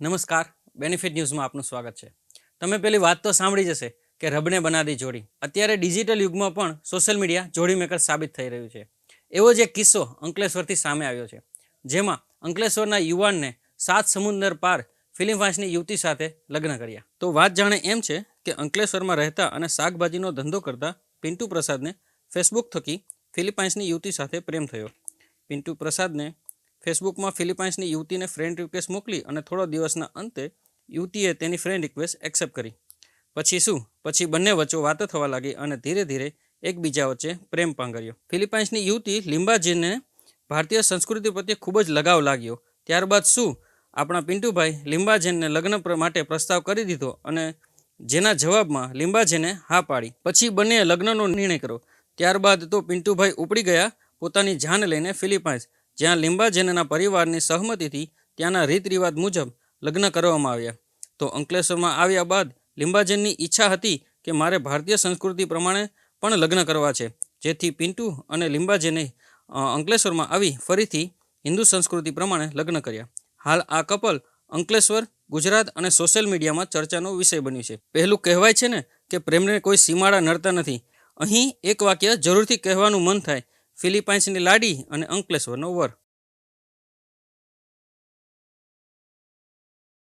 નમસ્કાર. બેનિફિટ ન્યૂઝમાં આપનું સ્વાગત છે. તમે પેલી વાત તો સાંભળી જશે કે રબને બનાવી જોડી. અત્યારે ડિજિટલ યુગમાં પણ સોશિયલ મીડિયા જોડી મેકર સાબિત થઈ રહ્યું છે. એવો જ એક કિસ્સો અંકલેશ્વરથી સામે આવ્યો છે. જેમાં અંકલેશ્વરના યુવાનને સાત સમુદ્ર પાર ફિલિપાઇન્સની યુવતી સાથે લગ્ન કર્યા. તો વાત જાણે એમ છે કે અંકલેશ્વરમાં રહેતા અને શાકભાજીનો ધંધો કરતા પિન્ટુ પ્રસાદને ફેસબુક થકી ફિલિપાઇન્સની યુવતી સાથે પ્રેમ થયો. પિન્ટુ પ્રસાદને ફેસબુકમાં ફિલિપાઇન્સની યુવતીને ફ્રેન્ડ રિક્વેસ્ટ મોકલી અને થોડા દિવસના અંતે યુવતીએ તેની ફ્રેન્ડ રિક્વેસ્ટ એક્સેપ્ટ કરી. પછી શું? પછી બંને વચ્ચે વાતો થવા લાગી અને ધીરે ધીરે એકબીજા વચ્ચે પ્રેમ પાંગર્યો. ફિલિપાઇન્સની યુવતી લિંબાજીને ભારતીય સંસ્કૃતિ પ્રત્યે ખૂબ જ લગાવ લાગ્યો. ત્યારબાદ શું? આપણા પિન્ટુભાઈ લિંબાજેનને લગ્ન માટે પ્રસ્તાવ કરી દીધો અને જેના જવાબમાં લિંબાજેને હા પાડી. પછી બંનેએ લગ્નનો નિર્ણય કર્યો. ત્યારબાદ તો પિન્ટુભાઈ ઉપડી ગયા, પોતાની જાન લઈને ફિલિપાઇન્સ. જ્યાં લિંબાજેનના પરિવારની સહમતિથી ત્યાંના રીત રિવાજ મુજબ લગ્ન કરવામાં આવ્યા. તો અંકલેશ્વરમાં આવ્યા બાદ લિંબાજેનની ઈચ્છા હતી કે મારે ભારતીય સંસ્કૃતિ પ્રમાણે પણ લગ્ન કરવા છે. જેથી પિન્ટુ અને લિંબાજેને અંકલેશ્વરમાં આવી ફરીથી હિન્દુ સંસ્કૃતિ પ્રમાણે લગ્ન કર્યા. હાલ આ કપલ અંકલેશ્વર, ગુજરાત અને સોશિયલ મીડિયામાં ચર્ચાનો વિષય બન્યું છે. પહેલું કહેવાય છે ને કે પ્રેમને કોઈ સીમાડા નડતા નથી. અહીં એક વાક્ય જરૂરથી કહેવાનું મન થાય ફિલિપાઇન્સની લાડી અને અંકલેશ્વરનો વર.